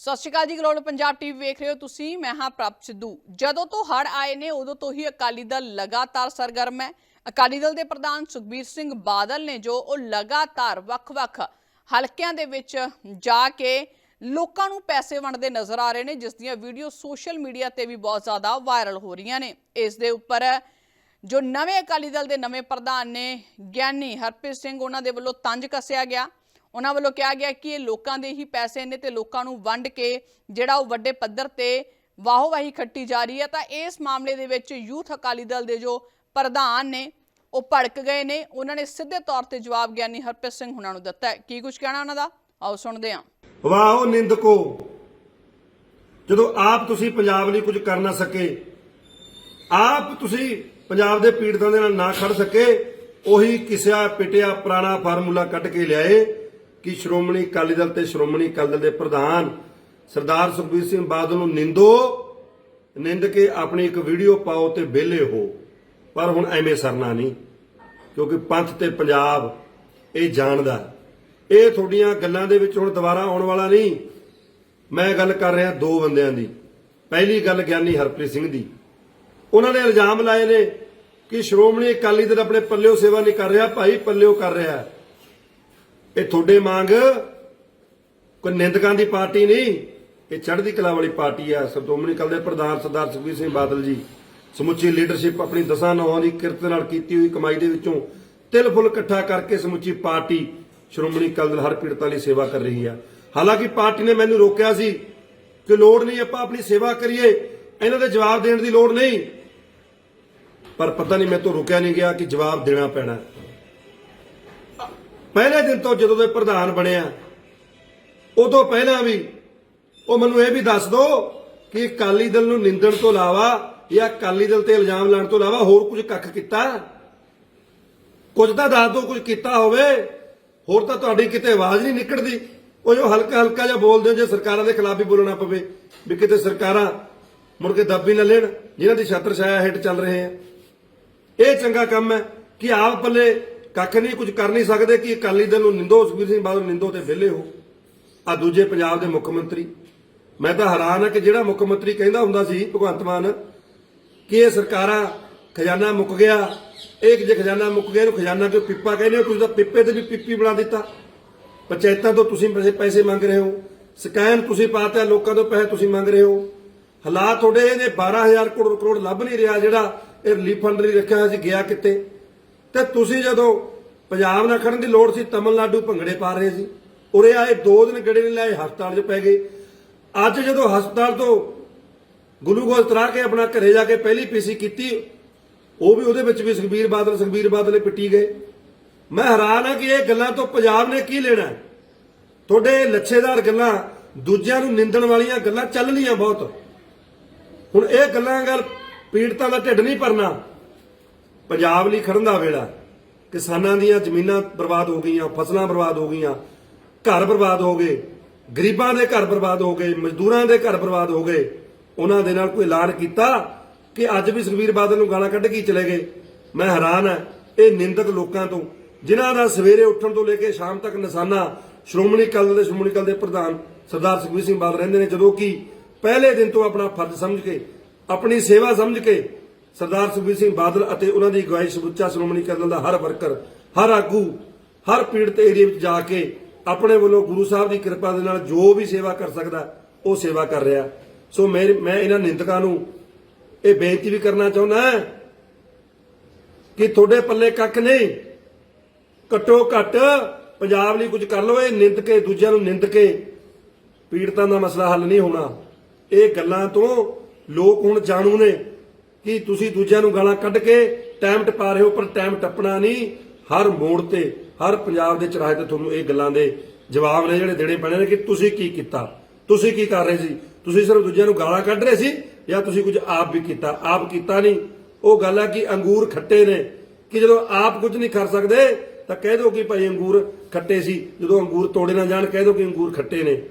ਸਤਿ ਸ਼੍ਰੀ ਅਕਾਲ ਜੀ global Punjab TV ਵੇਖ ਰਹੇ ਹੋ ਤੁਸੀਂ, ਮੈਂ ਹਾਂ ਪ੍ਰਭ ਸਿੱਧੂ। ਜਦੋਂ ਤੋਂ ਹੜ ਆਏ ਨੇ, ਉਦੋਂ ਤੋਂ ਹੀ ਅਕਾਲੀ ਦਲ ਲਗਾਤਾਰ ਸਰਗਰਮ ਹੈ। ਅਕਾਲੀ ਦਲ ਦੇ ਪ੍ਰਧਾਨ ਸੁਖਬੀਰ ਸਿੰਘ ਬਾਦਲ ਨੇ ਜੋ, ਉਹ ਲਗਾਤਾਰ ਵੱਖ-ਵੱਖ ਹਲਕਿਆਂ ਦੇ ਵਿੱਚ ਜਾ ਕੇ ਲੋਕਾਂ ਨੂੰ ਪੈਸੇ ਵੰਡਦੇ ਨਜ਼ਰ ਆ ਰਹੇ ਨੇ, ਜਿਸ ਦੀਆਂ ਵੀਡੀਓ ਸੋਸ਼ਲ ਮੀਡੀਆ ਤੇ ਵੀ ਬਹੁਤ ਜ਼ਿਆਦਾ ਵਾਇਰਲ ਹੋ ਰਹੀਆਂ ਨੇ। ਇਸ ਦੇ ਉੱਪਰ ਜੋ ਨਵੇਂ ਅਕਾਲੀ ਦਲ ਦੇ ਨਵੇਂ ਪ੍ਰਧਾਨ ਨੇ, ਗਿਆਨੀ ਹਰਪ੍ਰੀਤ ਸਿੰਘ, ਉਹਨਾਂ ਦੇ ਵੱਲੋਂ ਤੰਜ ਕੱਸਿਆ ਗਿਆ। ਉਹਨਾਂ ਵੱਲੋਂ ਕਿਹਾ ਗਿਆ ਕਿ ਇਹ ਲੋਕਾਂ ਦੇ ਹੀ ਪੈਸੇ ਨੇ ਤੇ ਲੋਕਾਂ ਨੂੰ ਵੰਡ ਕੇ ਜਿਹੜਾ ਉਹ ਵੱਡੇ ਪੱਧਰ ਤੇ ਵਾਹੋਵਾਹੀ ਖੱਟੀ ਜਾ ਰਹੀ ਹੈ, ਤਾਂ ਇਸ ਮਾਮਲੇ ਦੇ ਵਿੱਚ ਯੂਥ ਅਕਾਲੀ ਦਲ ਦੇ ਜੋ ਪ੍ਰਧਾਨ ਨੇ, ਉਹ ਭੜਕ ਗਏ ਨੇ। ਉਹਨਾਂ ਨੇ ਸਿੱਧੇ ਤੌਰ ਤੇ ਜਵਾਬ ਗਿਆਨੀ ਹਰਪ੍ਰੀਤ ਸਿੰਘ ਹੁਣਾਂ ਨੂੰ ਦਿੱਤਾ ਕੀ ਕੁਝ ਕਹਿਣਾ ਉਹਨਾਂ ਦਾ? ਆਓ ਸੁਣਦੇ ਹਾਂ। ਵਾਹ ਉਹ ਨਿੰਦਕੋ। ਜਦੋਂ ਆਪ ਤੁਸੀਂ ਪੰਜਾਬ ਲਈ ਕੁਝ ਕਰ ਨਾ ਸਕੇ, ਆਪ ਤੁਸੀਂ ਪੰਜਾਬ ਦੇ ਪੀੜਤਾਂ ਦੇ ਨਾਲ ਨਾ ਖੜ ਸਕੇ, ਉਹੀ ਕਿਸਿਆ ਪਿਟਿਆ ਪੁਰਾਣਾ ਫਾਰਮੂਲਾ ਕੱਢ ਕੇ ਲਿਆਏ। ਕਿ ਸ਼੍ਰੋਮਣੀ ਅਕਾਲੀ ਦਲ ਤੇ ਸ਼੍ਰੋਮਣੀ ਅਕਾਲੀ ਦਲ ਦੇ ਪ੍ਰਧਾਨ ਸਰਦਾਰ ਸੁਖਬੀਰ ਸਿੰਘ ਬਾਦਲ ਨੂੰ ਨਿੰਦੋ, ਨਿੰਦ ਕੇ ਆਪਣੀ ਇੱਕ ਵੀਡੀਓ ਪਾਓ ਤੇ ਵਿਹਲੇ ਹੋ। ਪਰ ਹੁਣ ਐਵੇਂ ਸਰਨਾ ਨਹੀਂ, ਕਿਉਂਕਿ ਪੰਥ ਤੇ ਪੰਜਾਬ ਇਹ ਜਾਣਦਾ ਇਹ ਤੁਹਾਡੀਆਂ ਗੱਲਾਂ ਦੇ ਵਿੱਚ ਹੁਣ ਦੁਬਾਰਾ ਆਉਣ ਵਾਲਾ ਨਹੀਂ। ਮੈਂ ਗੱਲ ਕਰ ਰਿਹਾ ਦੋ ਬੰਦਿਆਂ ਦੀ। ਪਹਿਲੀ ਗੱਲ ਗਿਆਨੀ ਹਰਪ੍ਰੀਤ ਸਿੰਘ ਦੀ। ਉਹਨਾਂ ਨੇ ਇਲਜ਼ਾਮ ਲਾਏ ਨੇ ਕਿ ਸ਼੍ਰੋਮਣੀ ਅਕਾਲੀ ਦਲ ਆਪਣੇ ਪੱਲਿਓ ਸੇਵਾ ਨਹੀਂ ਕਰ ਰਿਹਾ, ਭਾਈ ਪੱਲਿਓ ਕਰ ਰਿਹਾ ਇਹ ਤੁਹਾਡੇ ਮੰਗ ਕੋਈ ਨਿੰਦਕਾਂ ਦੀ ਪਾਰਟੀ ਨਹੀਂ, ਇਹ ਚੜ੍ਹਦੀ ਕਲਾ ਵਾਲੀ ਪਾਰਟੀ ਆ। ਸ਼੍ਰੋਮਣੀ ਅਕਾਲੀ ਦੇ ਪ੍ਰਧਾਨ ਸਰਦਾਰ ਸੁਖਬੀਰ ਸਿੰਘ ਬਾਦਲ ਜੀ। ਸਮੁੱਚੀ ਲੀਡਰਸ਼ਿਪ ਆਪਣੀ ਦਸਾਂ ਨੌਂ ਦੀ ਕਿਰਤ ਨਾਲ ਕੀਤੀ ਹੋਈ ਕਮਾਈ ਦੇ ਵਿੱਚੋਂ ਤਿਲ ਫੁੱਲ ਇਕੱਠਾ ਕਰਕੇ ਸਮੁੱਚੀ ਪਾਰਟੀ ਸ਼੍ਰੋਮਣੀ ਅਕਾਲੀ ਦਲ ਹਰ ਪੀੜਤਾਂ ਲਈ ਸੇਵਾ ਕਰ ਰਹੀ ਆ। ਹਾਲਾਂਕਿ ਪਾਰਟੀ ਨੇ ਮੈਨੂੰ ਰੋਕਿਆ ਸੀ ਕਿ ਲੋੜ ਨਹੀਂ, ਆਪਾਂ ਆਪਣੀ ਸੇਵਾ ਕਰੀਏ। ਇਹਨਾਂ ਦੇ ਜਵਾਬ ਦੇਣ ਦੀ ਲੋੜ ਨਹੀਂ। ਪਰ ਪਤਾ ਨਹੀਂ ਮੈਂ ਤੋਂ ਰੁਕਿਆ ਨਹੀਂ ਗਿਆ ਕਿ ਜਵਾਬ ਦੇਣਾ ਪੈਣਾ। ਪਹਿਲੇ ਦਿਨ ਤੋਂ ਜਦੋਂ ਦੇ ਪ੍ਰਧਾਨ ਬਣਿਆ ਉਦੋਂ ਪਹਿਲਾਂ ਵੀ ਉਹ ਮੈਨੂੰ ਇਹ ਵੀ ਦੱਸ ਦੋ ਕਿ ਅਕਾਲੀ ਦਲ ਨੂੰ ਨਿੰਦਣ ਤੋਂ ਇਲਾਵਾ ਜਾਂ ਅਕਾਲੀ ਦਲ ਤੇ ਇਲਜ਼ਾਮ ਲਾਉਣ ਤੋਂ ਇਲਾਵਾ ਹੋਰ ਕੁਝ ਕੱਖ ਕੀਤਾ? ਕੁਝ ਤਾਂ ਦੱਸ ਦਿਓ ਕੁਝ ਕੀਤਾ ਹੋਵੇ, ਹੋਰ ਤਾਂ ਤੁਹਾਡੀ ਕਿਤੇ ਆਵਾਜ਼ ਨਹੀਂ ਨਿਕਲਦੀ। ਉਹ ਜੋ ਹਲਕਾ ਹਲਕਾ ਜਿਹਾ ਬੋਲਦੇ ਹੋ, ਜੇ ਸਰਕਾਰਾਂ ਦੇ ਖਿਲਾਫ ਵੀ ਬੋਲਣਾ ਪਵੇ, ਵੀ ਕਿਤੇ ਸਰਕਾਰਾਂ ਮੁੜ ਕੇ ਦੱਬ ਵੀ ਨਾ ਲੈਣ, ਜਿਨ੍ਹਾਂ ਦੀ ਛਾਤਰ ਛਾਇਆ ਹੇਠ ਚੱਲ ਰਹੇ ਆ। ਇਹ ਚੰਗਾ ਕੰਮ ਹੈ ਕਿ ਆਪ ਪੱਲੇ ਕੱਖ ਨਹੀਂ, ਕੁਝ ਕਰ ਨਹੀਂ ਸਕਦੇ ਕਿ ਅਕਾਲੀ ਦਲ ਨੂੰ ਨਿੰਦੋ ਸੁਖਬੀਰ ਸਿੰਘ ਬਾਦਲ ਨਿੰਦੋ ਤੇ ਵਿਹਲੇ ਹੋ। ਆ ਦੂਜੇ ਪੰਜਾਬ ਦੇ ਮੁੱਖ ਮੰਤਰੀ। ਮੈਂ ਤਾਂ ਹੈਰਾਨ ਹਾਂ ਕਿ ਜਿਹੜਾ ਮੁੱਖ ਮੰਤਰੀ ਕਹਿੰਦਾ ਹੁੰਦਾ ਸੀ, ਭਗਵੰਤ ਮਾਨ, ਕਿ ਇਹ ਸਰਕਾਰਾਂ ਖਜ਼ਾਨਾ ਮੁੱਕ ਗਿਆ, ਇਹ ਜੇ ਖਜ਼ਾਨਾ ਮੁੱਕ ਗਿਆ, ਇਹਨੂੰ ਖਜ਼ਾਨਾ ਕਿਉਂ ਪਿੱਪਾ ਕਹਿੰਦੇ ਹੋ? ਤੁਸੀਂ ਤਾਂ ਪਿੱਪੇ ਤੇ ਵੀ ਪਿੱਪੀ ਬਣਾ ਦਿੱਤਾ। ਪੰਚਾਇਤਾਂ ਤੋਂ ਤੁਸੀਂ ਪੈਸੇ ਮੰਗ ਰਹੇ ਹੋ। ਸਕੈਨ ਤੁਸੀਂ ਪਾਤਾ, ਲੋਕਾਂ ਤੋਂ ਪੈਸੇ ਤੁਸੀਂ ਮੰਗ ਰਹੇ ਹੋ। ਹਾਲਾਤ ਤੁਹਾਡੇ, ਇਹਨੇ 12000 ਕਰੋੜ ਕਰੋੜ ਲੱਭ ਨਹੀਂ ਰਿਹਾ ਜਿਹੜਾ ਇਹ ਰਿਲੀਫ ਫੰਡ ਲਈ ਰੱਖਿਆ ਹੋਇਆ ਸੀ, ਗਿਆ ਕਿਤੇ ਤੇ ਤੁਸੀਂ ਜਦੋਂ ਪੰਜਾਬ ਨਾਲ ਖੜਨ ਦੀ ਲੋੜ ਸੀ, ਤਮਿਲਨਾਡੂ ਭੰਗੜੇ ਪਾ ਰਹੇ ਸੀ। ਉਰੇ ਆਏ, ਦੋ ਦਿਨ ਗੜੇ ਨਹੀਂ ਲਾਏ, ਹਸਪਤਾਲ 'ਚ ਪੈ ਗਏ। ਅੱਜ ਜਦੋਂ ਹਸਪਤਾਲ ਤੋਂ ਗਲੂਕੋਜ਼ ਤਰਾ ਕੇ ਆਪਣਾ ਘਰੇ ਜਾ ਕੇ ਪਹਿਲੀ ਪੀਸੀ ਕੀਤੀ, ਉਹ ਵੀ ਉਹਦੇ ਵਿੱਚ ਵੀ ਸੁਖਬੀਰ ਬਾਦਲ ਸੁਖਬੀਰ ਬਾਦਲ ਪਿੱਟੀ ਗਏ। ਮੈਂ ਹੈਰਾਨ ਹਾਂ ਕਿ ਇਹ ਗੱਲਾਂ ਤੋਂ ਪੰਜਾਬ ਨੇ ਕੀ ਲੈਣਾ ਤੁਹਾਡੇ ਲੱਛੇਦਾਰ ਗੱਲਾਂ, ਦੂਜਿਆਂ ਨੂੰ ਨਿੰਦਣ ਵਾਲੀਆਂ ਗੱਲਾਂ ਚੱਲ ਲੀਆਂ ਬਹੁਤ। ਹੁਣ ਇਹ ਗੱਲਾਂ ਗੱਲ ਪੀੜਤਾਂ ਦਾ ਢਿੱਡ ਨਹੀਂ ਭਰਨਾ ਪੰਜਾਬ ਲਈ ਖੜਨ ਦਾ ਵੇਲਾ ਕਿਸਾਨਾਂ ਦੀਆਂ ਜ਼ਮੀਨਾਂ ਬਰਬਾਦ ਹੋ ਗਈਆਂ, ਫਸਲਾਂ ਬਰਬਾਦ ਹੋ ਗਈਆਂ, ਘਰ ਬਰਬਾਦ ਹੋ ਗਏ, ਗਰੀਬਾਂ ਦੇ ਘਰ ਬਰਬਾਦ ਹੋ ਗਏ, ਮਜ਼ਦੂਰਾਂ ਦੇ ਘਰ ਬਰਬਾਦ ਹੋ ਗਏ। ਉਹਨਾਂ ਦੇ ਨਾਲ ਕੋਈ ਐਲਾਨ ਕੀਤਾ ਕਿ ਅੱਜ ਵੀ ਸੁਖਬੀਰ ਬਾਦਲ ਨੂੰ ਗਾਲਾਂ ਕੱਢ ਕੇ ਚਲੇ ਗਏ? ਮੈਂ ਹੈਰਾਨ ਹਾਂ, ਇਹ ਨਿੰਦਕ ਲੋਕਾਂ ਤੋਂ, ਜਿਨ੍ਹਾਂ ਦਾ ਸਵੇਰੇ ਉੱਠਣ ਤੋਂ ਲੈ ਕੇ ਸ਼ਾਮ ਤੱਕ ਨਿਸ਼ਾਨਾ ਸ਼੍ਰੋਮਣੀ ਅਕਾਲੀ ਦਲ ਦੇ ਸ਼੍ਰੋਮਣੀ ਅਕਾਲੀ ਦੇ ਪ੍ਰਧਾਨ ਸਰਦਾਰ ਸੁਖਬੀਰ ਸਿੰਘ ਬਾਦਲ ਰਹਿੰਦੇ ਨੇ, ਜਦੋਂ ਕਿ ਪਹਿਲੇ ਦਿਨ ਤੋਂ ਆਪਣਾ ਫਰਜ਼ ਸਮਝ ਕੇ, ਆਪਣੀ ਸੇਵਾ ਸਮਝ ਕੇ ਸਰਦਾਰ ਸੁਖਬੀਰ ਸਿੰਘ ਬਾਦਲ ਅਤੇ ਉਹਨਾਂ ਦੀ ਅਗਵਾਈ ਸਮੁੱਚਾ ਸ਼੍ਰੋਮਣੀ ਅਕਾਲੀ ਦਲ ਦਾ ਹਰ ਵਰਕਰ, ਹਰ ਆਗੂ, ਹਰ ਪੀੜਤ ਏਰੀਆ ਵਿੱਚ ਜਾ ਕੇ ਆਪਣੇ ਵੱਲੋਂ ਗੁਰੂ ਸਾਹਿਬ ਦੀ ਕਿਰਪਾ ਦੇ ਨਾਲ ਜੋ ਵੀ ਸੇਵਾ ਕਰ ਸਕਦਾ, ਉਹ ਸੇਵਾ ਕਰ ਰਿਹਾ। ਸੋ ਮੈਂ ਮੈਂ ਇਹਨਾਂ ਨਿੰਦਕਾਂ ਨੂੰ ਇਹ ਬੇਨਤੀ ਵੀ ਕਰਨਾ ਚਾਹੁੰਦਾ ਕਿ ਤੁਹਾਡੇ ਪੱਲੇ ਕੱਖ ਨਹੀਂ। ਘੱਟੋ ਘੱਟ ਪੰਜਾਬ ਲਈ ਕੁਝ ਕਰ ਲਓ, ਇਹ ਨਿੰਦ ਕੇ, ਦੂਜਿਆਂ ਨੂੰ ਨਿੰਦ ਕੇ। ਪੀੜਤਾਂ ਦਾ ਮਸਲਾ ਹੱਲ ਨਹੀਂ ਹੋਣਾ। ਇਹ ਗੱਲਾਂ ਤੋਂ ਲੋਕ ਹੁਣ ਜਾਣੂ ਨੇ। ਕਿ ਤੁਸੀਂ ਦੂਜਿਆਂ ਨੂੰ ਗਾਲਾਂ ਕੱਢ ਕੇ ਟਾਈਮ ਟਪਾ ਰਹੇ ਹੋ, ਪਰ ਟਾਈਮ ਟੱਪਣਾ ਨਹੀਂ। ਹਰ ਮੋੜ ਤੇ, ਹਰ ਪੰਜਾਬ ਦੇ ਚਰਾਹੇ ਤੇ ਤੁਹਾਨੂੰ ਇਹ ਗੱਲਾਂ ਦੇ ਜਵਾਬ ਨੇ ਜਿਹੜੇ ਦੇਣੇ ਪੈਣੇ ਨੇ ਕਿ ਤੁਸੀਂ ਕੀ ਕੀਤਾ? ਤੁਸੀਂ ਕੀ ਕਰ ਰਹੇ ਸੀ? ਤੁਸੀਂ ਸਿਰਫ ਦੂਜਿਆਂ ਨੂੰ ਗਾਲਾਂ ਕੱਢ ਰਹੇ ਸੀ ਜਾਂ ਤੁਸੀਂ ਕੁਝ ਆਪ ਵੀ ਕੀਤਾ? ਆਪ ਕੀਤਾ ਨਹੀਂ। ਉਹ ਗੱਲ ਹੈ ਕਿ ਅੰਗੂਰ ਖੱਟੇ ਨੇ। ਕਿ ਜਦੋਂ ਆਪ ਕੁਝ ਨਹੀਂ ਕਰ ਸਕਦੇ, ਤਾਂ ਕਹਿ ਦਿਓ ਕਿ ਭਾਈ ਅੰਗੂਰ ਖੱਟੇ ਸੀ। ਜਦੋਂ ਅੰਗੂਰ ਤੋੜੇ ਨਾ ਜਾਣ, ਕਹਿ ਦਿਓ ਕਿ ਅੰਗੂਰ ਖੱਟੇ ਨੇ।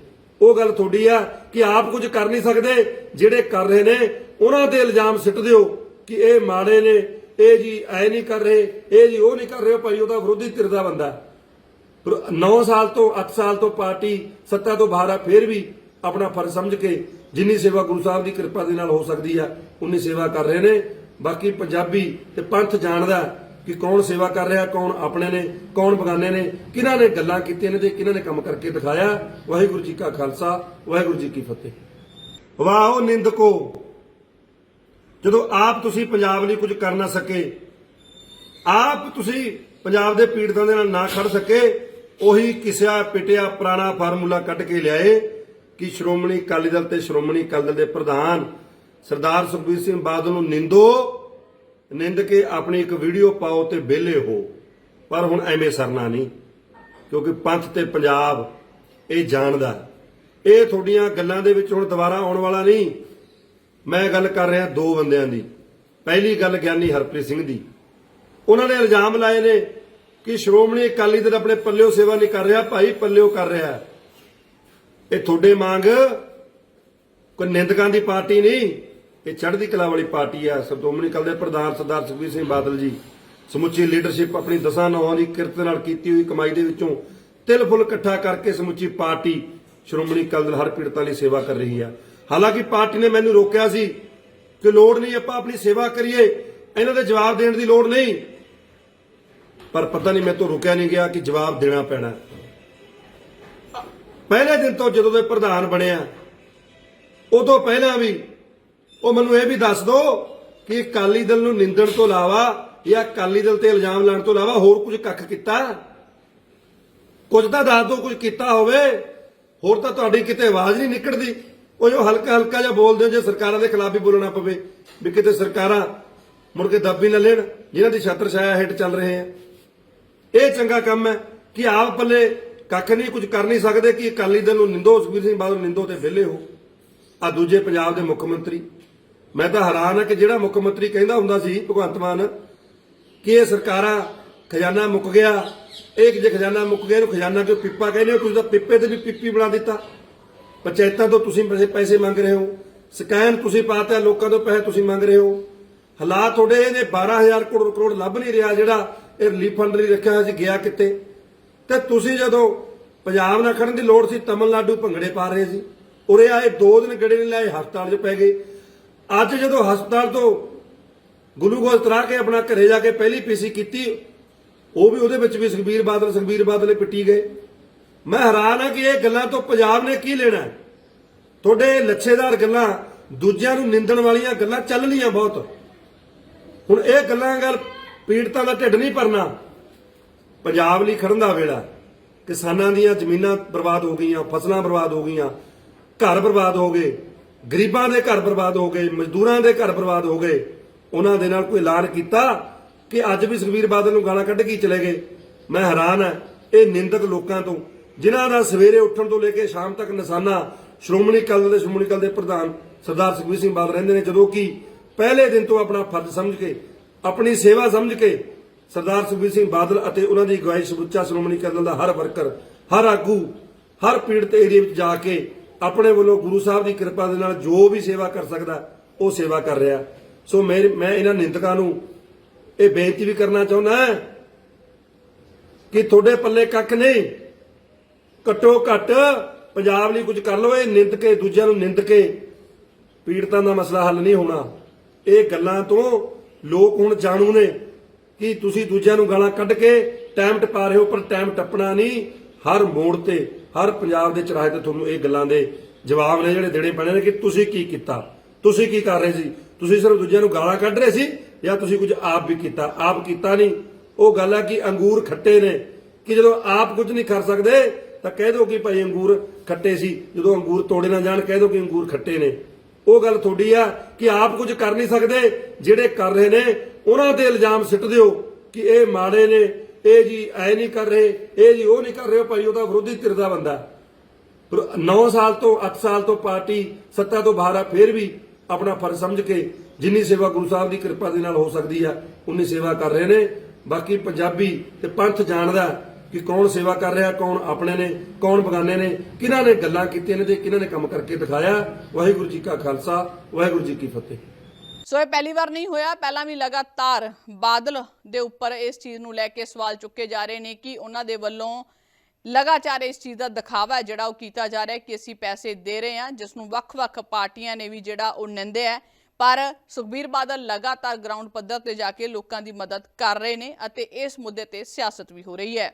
ਉਹ ਗੱਲ ਤੁਹਾਡੀ ਆ ਕਿ ਆਪ ਕੁਝ ਕਰ ਨਹੀਂ ਸਕਦੇ। ਜਿਹੜੇ ਕਰ ਰਹੇ ਨੇ ਉਹਨਾਂ ਤੇ ਇਲਜ਼ਾਮ ਸਿੱਟ ਦਿਓ ਕਿ ਇਹ ਮਾੜੇ ਨੇ, ਇਹ ਜੀ ਐ ਨਹੀਂ ਕਰ ਰਹੇ, ਇਹ ਜੀ ਉਹ ਨਹੀਂ ਕਰ ਰਹੇ ਭਾਈ ਉਹਦਾ ਵਿਰੋਧੀ ਧਿਰ ਦਾ ਬੰਦਾ 9 ਸਾਲ ਤੋਂ 8 ਸਾਲ ਤੋਂ ਪਾਰਟੀ ਸੱਤਾ ਤੋਂ ਬਾਹਰ ਆ, ਫਿਰ ਵੀ ਆਪਣਾ ਫਰਜ਼ ਸਮਝ ਕੇ ਜਿੰਨੀ ਸੇਵਾ ਗੁਰੂ ਸਾਹਿਬ ਦੀ ਕਿਰਪਾ ਦੇ ਨਾਲ ਹੋ ਸਕਦੀ ਆ, ਉਨੀ ਸੇਵਾ ਕਰ ਰਹੇ ਨੇ। ਬਾਕੀ ਪੰਜਾਬੀ ਤੇ ਪੰਥ ਜਾਣਦਾ ਕਿ ਕੌਣ ਸੇਵਾ ਕਰ ਰਿਹਾ, ਕੌਣ ਆਪਣੇ ਨੇ, ਕੌਣ ਬਗਾਨੇ ਨੇ, ਕਿਹਨਾਂ ਨੇ ਗੱਲਾਂ ਕੀਤੀਆਂ ਨੇ ਤੇ ਕਿਹਨਾਂ ਨੇ ਕੰਮ ਕਰਕੇ ਦਿਖਾਇਆ। ਵਾਹਿਗੁਰੂ ਜੀ ਕਾ ਖਾਲਸਾ, ਵਾਹਿਗੁਰੂ ਜੀ ਕੀ ਫਤਿਹ। ਵਾਹ ਨਿੰਦਕੋ। ਜਦੋਂ ਆਪ ਤੁਸੀਂ ਪੰਜਾਬ ਲਈ ਕੁਝ ਕਰ ਨਾ ਸਕੇ, ਆਪ ਤੁਸੀਂ ਪੰਜਾਬ ਦੇ ਪੀੜਤਾਂ ਦੇ ਨਾਲ ਨਾ ਖੜ ਸਕੇ, ਉਹੀ ਕਿਸਿਆ ਪਿਟਿਆ ਪੁਰਾਣਾ ਫਾਰਮੂਲਾ ਕੱਢ ਕੇ ਲਿਆਏ ਕਿ ਸ਼੍ਰੋਮਣੀ ਅਕਾਲੀ ਦਲ ਤੇ ਸ਼੍ਰੋਮਣੀ ਅਕਾਲੀ ਦਲ ਦੇ ਪ੍ਰਧਾਨ ਸਰਦਾਰ ਸੁਖਬੀਰ ਸਿੰਘ ਬਾਦਲ ਨੂੰ ਨਿੰਦੋ, ਨਿੰਦ ਕੇ ਆਪਣੀ ਇੱਕ ਵੀਡੀਓ ਪਾਓ ਤੇ ਵਿਹਲੇ ਹੋ। ਪਰ ਹੁਣ ਐਵੇਂ ਸਰਨਾ ਨਹੀਂ, ਕਿਉਂਕਿ ਪੰਥ ਤੇ ਪੰਜਾਬ ਇਹ ਜਾਣਦਾ। ਇਹ ਤੁਹਾਡੀਆਂ ਗੱਲਾਂ ਦੇ ਵਿੱਚ ਹੁਣ ਦੁਬਾਰਾ ਆਉਣ ਵਾਲਾ ਨਹੀਂ। ਮੈਂ ਗੱਲ ਕਰ ਰਿਹਾ ਦੋ ਬੰਦਿਆਂ ਦੀ। ਪਹਿਲੀ ਗੱਲ ਗਿਆਨੀ ਹਰਪ੍ਰੀਤ ਸਿੰਘ ਦੀ। ਉਹਨਾਂ ਨੇ ਇਲਜ਼ਾਮ ਲਾਏ ਨੇ ਕਿ ਸ਼੍ਰੋਮਣੀ ਅਕਾਲੀ ਦਲ ਆਪਣੇ ਪੱਲਿਓ ਸੇਵਾ ਨਹੀਂ ਕਰ ਰਿਹਾ, ਭਾਈ ਪੱਲਿਓ ਕਰ ਰਿਹਾ ਇਹ ਤੁਹਾਡੇ ਮੰਗ, ਕੋਈ ਨਿੰਦਕਾਂ ਦੀ ਪਾਰਟੀ ਨਹੀਂ, ਇਹ ਚੜ੍ਹਦੀ ਕਲਾ ਵਾਲੀ ਪਾਰਟੀ ਆ ਸ਼੍ਰੋਮਣੀ ਅਕਾਲੀ ਦੇ ਪ੍ਰਧਾਨ ਸਰਦਾਰ ਸੁਖਬੀਰ ਸਿੰਘ ਬਾਦਲ ਜੀ, ਸਮੁੱਚੀ ਲੀਡਰਸ਼ਿਪ ਆਪਣੀ ਦਸਾਂ ਨੌਂ ਦੀ ਕਿਰਤ ਨਾਲ ਕੀਤੀ ਹੋਈ ਕਮਾਈ ਦੇ ਵਿੱਚੋਂ ਤਿਲ ਫੁੱਲ ਇਕੱਠਾ ਕਰਕੇ ਸਮੁੱਚੀ ਪਾਰਟੀ ਸ਼੍ਰੋਮਣੀ ਅਕਾਲੀ ਦਲ ਹਰ ਪੀੜਤਾਂ ਲਈ ਸੇਵਾ ਕਰ ਰਹੀ ਆ ਹਾਲਾਂਕਿ ਪਾਰਟੀ ਨੇ ਮੈਨੂੰ ਰੋਕਿਆ ਸੀ ਕਿ ਲੋੜ ਨਹੀਂ, ਆਪਾਂ ਆਪਣੀ ਸੇਵਾ ਕਰੀਏ, ਇਹਨਾਂ ਦੇ ਜਵਾਬ ਦੇਣ ਦੀ ਲੋੜ ਨਹੀਂ। ਪਰ ਪਤਾ ਨਹੀਂ ਮੈਂ ਤੋਂ ਰੁਕਿਆ ਨਹੀਂ ਗਿਆ ਕਿ ਜਵਾਬ ਦੇਣਾ ਪੈਣਾ। ਪਹਿਲੇ ਦਿਨ ਤੋਂ ਜਦੋਂ ਦੇ ਪ੍ਰਧਾਨ ਬਣਿਆ, ਉਦੋਂ ਪਹਿਲਾਂ ਵੀ ਉਹ ਮੈਨੂੰ ਇਹ ਵੀ ਦੱਸ ਦਿਓ ਕਿ ਅਕਾਲੀ ਦਲ ਨੂੰ ਨਿੰਦਣ ਤੋਂ ਇਲਾਵਾ ਜਾਂ ਅਕਾਲੀ ਦਲ ਤੇ ਇਲਜ਼ਾਮ ਲਾਉਣ ਤੋਂ ਇਲਾਵਾ ਹੋਰ ਕੁਝ ਕੱਖ ਕੀਤਾ? ਕੁਝ ਤਾਂ ਦੱਸ ਦਿਓ ਕੁਝ ਕੀਤਾ ਹੋਵੇ, ਹੋਰ ਤਾਂ ਤੁਹਾਡੀ ਕਿਤੇ ਆਵਾਜ਼ ਨਹੀਂ ਨਿਕਲਦੀ। ਉਹ ਜੋ ਹਲਕਾ ਹਲਕਾ ਜਿਹਾ ਬੋਲਦੇ ਹੋ, ਜੇ ਸਰਕਾਰਾਂ ਦੇ ਖਿਲਾਫ ਵੀ ਬੋਲਣਾ ਪਵੇ, ਵੀ ਕਿਤੇ ਸਰਕਾਰਾਂ ਮੁੜ ਕੇ ਦੱਬੀ ਨਾ ਲੈਣ, ਜਿਨ੍ਹਾਂ ਦੀ ਛਤਰ ਛਾਇਆ ਹੇਠ ਚੱਲ ਰਹੇ ਆ। ਇਹ ਚੰਗਾ ਕੰਮ ਹੈ ਕਿ ਆਪ ਪੱਲੇ ਕੱਖ ਨਹੀਂ, ਕੁਝ ਕਰ ਨਹੀਂ ਸਕਦੇ ਕਿ ਅਕਾਲੀ ਦਲ ਨੂੰ ਨਿੰਦੋ, ਸੁਖਬੀਰ ਸਿੰਘ ਬਾਦਲ ਨਿੰਦੋ ਤੇ ਵਿਹਲੇ ਹੋ। ਆ ਦੂਜੇ ਪੰਜਾਬ ਦੇ ਮੁੱਖ ਮੰਤਰੀ। ਮੈਂ ਤਾਂ ਹੈਰਾਨ ਹਾਂ ਕਿ ਜਿਹੜਾ ਮੁੱਖ ਮੰਤਰੀ ਕਹਿੰਦਾ ਹੁੰਦਾ ਸੀ, ਭਗਵੰਤ ਮਾਨ, ਕਿ ਇਹ ਸਰਕਾਰਾਂ ਖਜ਼ਾਨਾ ਮੁੱਕ ਗਿਆ, ਇਹ ਜੇ ਖਜ਼ਾਨਾ ਮੁੱਕ ਗਿਆ, ਇਹਨੂੰ ਖਜ਼ਾਨਾ ਕਿਉਂ ਪਿੱਪਾ ਕਹਿੰਦੇ ਹੋ? ਤੁਸੀਂ ਤਾਂ ਪਿੱਪੇ ਤੇ ਵੀ ਪਿੱਪੀ ਬਣਾ ਦਿੱਤਾ। ਪੰਚਾਇਤਾਂ ਤੋਂ ਤੁਸੀਂ ਪੈਸੇ ਪੈਸੇ ਮੰਗ ਰਹੇ ਹੋ, ਸਕੈਨ ਤੁਸੀਂ ਪਾਤਾ, ਲੋਕਾਂ ਤੋਂ ਪੈਸੇ ਤੁਸੀਂ ਮੰਗ ਰਹੇ ਹੋ। ਹਾਲਾਤ ਤੁਹਾਡੇ ਇਹਨੇ 12000 ਕਰੋੜ ਕਰੋੜ ਲੱਭ ਨਹੀਂ ਰਿਹਾ ਜਿਹੜਾ ਇਹ ਰਿਲੀਫ ਫੰਡ ਲਈ ਰੱਖਿਆ ਹੋਇਆ ਸੀ, ਗਿਆ ਕਿਤੇ ਤੇ ਤੁਸੀਂ ਜਦੋਂ ਪੰਜਾਬ ਨਾਲ ਖੜਨ ਦੀ ਲੋੜ ਸੀ, ਤਮਿਲਨਾਡੂ ਭੰਗੜੇ ਪਾ ਰਹੇ ਸੀ। ਉਰੇ ਆਏ, ਦੋ ਦਿਨ ਗੜੇ ਨਹੀਂ ਲਾਏ, ਹਸਪਤਾਲ 'ਚ ਪੈ ਗਏ। ਅੱਜ ਜਦੋਂ ਹਸਪਤਾਲ ਤੋਂ ਗਲੂਕੋਜ਼ ਤਰਾ ਕੇ ਆਪਣਾ ਘਰੇ ਜਾ ਕੇ ਪਹਿਲੀ ਪੀਸੀ ਕੀਤੀ, ਉਹ ਵੀ ਉਹਦੇ ਵਿੱਚ ਵੀ ਸੁਖਬੀਰ ਬਾਦਲ ਸੁਖਬੀਰ ਬਾਦਲ ਪਿੱਟੀ ਗਏ। ਮੈਂ ਹੈਰਾਨ ਹਾਂ ਕਿ ਇਹ ਗੱਲਾਂ ਤੋਂ ਪੰਜਾਬ ਨੇ ਕੀ ਲੈਣਾ ਤੁਹਾਡੇ ਲੱਛੇਦਾਰ ਗੱਲਾਂ, ਦੂਜਿਆਂ ਨੂੰ ਨਿੰਦਣ ਵਾਲੀਆਂ ਗੱਲਾਂ ਚੱਲ ਲੀਆਂ ਬਹੁਤ। ਹੁਣ ਇਹ ਗੱਲਾਂ ਗੱਲ ਪੀੜਤਾਂ ਦਾ ਢਿੱਡ ਨਹੀਂ ਭਰਨਾ, ਪੰਜਾਬ ਲਈ ਖੜਨ ਦਾ ਵੇਲਾ। ਕਿਸਾਨਾਂ ਦੀਆਂ ਜ਼ਮੀਨਾਂ ਬਰਬਾਦ ਹੋ ਗਈਆਂ, ਫਸਲਾਂ ਬਰਬਾਦ ਹੋ ਗਈਆਂ, ਘਰ ਬਰਬਾਦ ਹੋ ਗਏ, ਗਰੀਬਾਂ ਦੇ ਘਰ ਬਰਬਾਦ ਹੋ ਗਏ, ਮਜ਼ਦੂਰਾਂ ਦੇ ਘਰ ਬਰਬਾਦ ਹੋ ਗਏ। ਉਹਨਾਂ ਦੇ ਨਾਲ ਕੋਈ ਐਲਾਨ ਕੀਤਾ ਕਿ ਅੱਜ ਵੀ ਸੁਖਬੀਰ ਬਾਦਲ ਨੂੰ ਗਾਲਾਂ ਕੱਢ ਕੇ ਚਲੇ ਗਏ? ਮੈਂ ਹੈਰਾਨ ਹਾਂ, ਇਹ ਨਿੰਦਕ ਲੋਕਾਂ ਤੋਂ ਜਿਨ੍ਹਾਂ ਦਾ ਸਵੇਰੇ ਉੱਠਣ ਤੋਂ ਲੈ ਕੇ ਸ਼ਾਮ ਤੱਕ ਨਿਸ਼ਾਨਾ ਸ਼੍ਰੋਮਣੀ ਅਕਾਲੀ ਦਲ ਦੇ ਸ਼੍ਰੋਮਣੀ ਅਕਾਲੀ ਦੇ ਪ੍ਰਧਾਨ ਸਰਦਾਰ ਸੁਖਬੀਰ ਸਿੰਘ ਬਾਦਲ ਰਹਿੰਦੇ ਨੇ, ਜਦੋਂ ਕਿ ਪਹਿਲੇ ਦਿਨ ਤੋਂ ਆਪਣਾ ਫਰਜ਼ ਸਮਝ ਕੇ, ਆਪਣੀ ਸੇਵਾ ਸਮਝ ਕੇ ਸਰਦਾਰ ਸੁਖਬੀਰ ਸਿੰਘ ਬਾਦਲ ਅਤੇ ਉਹਨਾਂ ਦੀ ਅਗਵਾਈ ਸਮੁੱਚਾ ਸ਼੍ਰੋਮਣੀ ਅਕਾਲੀ ਦਲ ਦਾ ਹਰ ਵਰਕਰ, ਹਰ ਆਗੂ, ਹਰ ਪੀੜਤ ਏਰੀਏ ਵਿੱਚ ਜਾ ਕੇ ਆਪਣੇ ਵੱਲੋਂ ਗੁਰੂ ਸਾਹਿਬ ਦੀ ਕਿਰਪਾ ਦੇ ਨਾਲ ਜੋ ਵੀ ਸੇਵਾ ਕਰ ਸਕਦਾ, ਉਹ ਸੇਵਾ ਕਰ ਰਿਹਾ। ਸੋ ਮੈਂ ਮੈਂ ਇਹਨਾਂ ਨਿੰਦਕਾਂ ਨੂੰ ਇਹ ਬੇਨਤੀ ਵੀ ਕਰਨਾ ਚਾਹੁੰਦਾ ਕਿ ਤੁਹਾਡੇ ਪੱਲੇ ਕੱਖ ਨਹੀਂ ਘੱਟੋ ਘੱਟ ਪੰਜਾਬ ਲਈ ਕੁਝ ਕਰ ਲਓ ਇਹ ਨਿੰਦ ਕੇ, ਦੂਜਿਆਂ ਨੂੰ ਨਿੰਦ ਕੇ। ਪੀੜਤਾਂ ਦਾ ਮਸਲਾ ਹੱਲ ਨਹੀਂ ਹੋਣਾ। ਇਹ ਗੱਲਾਂ ਤੋਂ ਲੋਕ ਹੁਣ ਜਾਣੂ ਨੇ ਕਿ ਤੁਸੀਂ ਦੂਜਿਆਂ ਨੂੰ ਗਾਲਾਂ ਕੱਢ ਕੇ ਟਾਈਮ ਟਪਾ ਰਹੇ ਹੋ, ਪਰ ਟਾਈਮ ਟੱਪਣਾ ਨਹੀਂ। ਹਰ ਮੋੜ ਤੇ, ਹਰ ਪੰਜਾਬ ਦੇ ਚਰਾਹੇ ਤੇ ਤੁਹਾਨੂੰ ਇਹ ਗੱਲਾਂ ਦੇ ਜਵਾਬ ਨੇ ਜਿਹੜੇ ਦੇਣੇ ਪੈਣੇ ਨੇ ਕਿ ਤੁਸੀਂ ਕੀ ਕੀਤਾ? ਤੁਸੀਂ ਕੀ ਕਰ ਰਹੇ ਸੀ? ਤੁਸੀਂ ਸਿਰਫ ਦੂਜਿਆਂ ਨੂੰ ਗਾਲਾਂ ਕੱਢ ਰਹੇ ਸੀ ਜਾਂ ਤੁਸੀਂ ਕੁਝ ਆਪ ਵੀ ਕੀਤਾ? ਆਪ ਕੀਤਾ ਨਹੀਂ। ਉਹ ਗੱਲ ਆ ਕਿ ਅੰਗੂਰ ਖੱਟੇ ਨੇ, ਕਿ ਜਦੋਂ ਆਪ ਕੁਝ ਨਹੀਂ ਕਰ ਸਕਦੇ ਤਾਂ ਕਹਿ ਦਿਓ ਕਿ ਭਾਈ ਅੰਗੂਰ ਖੱਟੇ ਸੀ, ਜਦੋਂ ਅੰਗੂਰ ਤੋੜੇ ਨਾ ਜਾਣ, ਕਹਿ ਦਿਓ ਕਿ ਅੰਗੂਰ ਖੱਟੇ ਨੇ। ਉਹ ਗੱਲ ਤੁਹਾਡੀ ਆ ਕਿ ਆਪ ਕੁਝ ਕਰ ਨਹੀਂ ਸਕਦੇ, ਜਿਹੜੇ ਕਰ ਰਹੇ ਨੇ, ਉਹਨਾਂ ਤੇ ਇਲਜ਼ਾਮ ਸਿੱਟ ਦਿਓ ਕਿ ਇਹ ਮਾੜੇ ਨੇ, ਇਹ ਜੀ ਐ ਨਹੀਂ ਕਰ ਰਹੇ, ਇਹ ਜੀ ਉਹ ਨਹੀਂ ਕਰ ਰਹੇ ਭਾਈ ਉਹਦਾ ਵਿਰੋਧੀ ਧਿਰ ਦਾ ਬੰਦਾ। 9 ਸਾਲ ਤੋਂ 8 ਸਾਲ ਤੋਂ ਪਾਰਟੀ ਸੱਤਾ ਤੋਂ ਬਾਹਰ ਆ, ਫਿਰ ਵੀ ਆਪਣਾ ਫਰਜ਼ ਸਮਝ ਕੇ ਜਿੰਨੀ ਸੇਵਾ ਗੁਰੂ ਸਾਹਿਬ ਦੀ ਕਿਰਪਾ ਦੇ ਨਾਲ ਹੋ ਸਕਦੀ ਆ, ਉਨੀ ਸੇਵਾ ਕਰ ਰਹੇ ਨੇ। ਬਾਕੀ ਪੰਜਾਬੀ ਤੇ ਪੰਥ ਜਾਣਦਾ ਕਿ ਕੌਣ ਸੇਵਾ ਕਰ ਰਿਹਾ, ਕੌਣ ਆਪਣੇ ਨੇ, ਕੌਣ ਬਗਾਨੇ ਨੇ, ਕਿਹਨਾਂ ਨੇ ਗੱਲਾਂ ਕੀਤੀਆਂ ਨੇ ਤੇ ਕਿਹਨਾਂ ਨੇ ਕੰਮ ਕਰਕੇ ਦਿਖਾਇਆ। ਵਾਹਿਗੁਰੂ ਜੀ ਕਾ ਖਾਲਸਾ, ਵਾਹਿਗੁਰੂ ਜੀ ਕੀ ਫਤਿਹ। ਸੋ ਇਹ ਪਹਿਲੀ ਵਾਰ ਨਹੀਂ ਹੋਇਆ, ਪਹਿਲਾਂ ਵੀ ਲਗਾਤਾਰ ਬਾਦਲ ਦੇ ਉੱਪਰ ਇਸ ਚੀਜ਼ ਨੂੰ ਲੈ ਕੇ ਸਵਾਲ ਚੁੱਕੇ ਜਾ ਰਹੇ ਨੇ ਕਿ ਉਹਨਾਂ ਦੇ ਵੱਲੋਂ ਲਗਾਤਾਰ ਇਸ ਚੀਜ਼ ਦਾ ਦਿਖਾਵਾ ਜਿਹੜਾ ਉਹ ਕੀਤਾ ਜਾ ਰਿਹਾ ਕਿ ਅਸੀਂ ਪੈਸੇ ਦੇ ਰਹੇ ਹਾਂ, ਜਿਸ ਨੂੰ ਵੱਖ-ਵੱਖ ਪਾਰਟੀਆਂ ਨੇ ਵੀ ਜਿਹੜਾ ਉਹ ਨਿੰਦਿਆ ਹੈ। ਪਰ ਸੁਖਬੀਰ ਬਾਦਲ ਲਗਾਤਾਰ ਗਰਾਊਂਡ ਪੱਧਰ ਤੇ ਜਾ ਕੇ ਲੋਕਾਂ ਦੀ ਮਦਦ ਕਰ ਰਹੇ ਨੇ ਅਤੇ ਇਸ ਮੁੱਦੇ ਤੇ ਸਿਆਸਤ ਵੀ ਹੋ ਰਹੀ ਹੈ।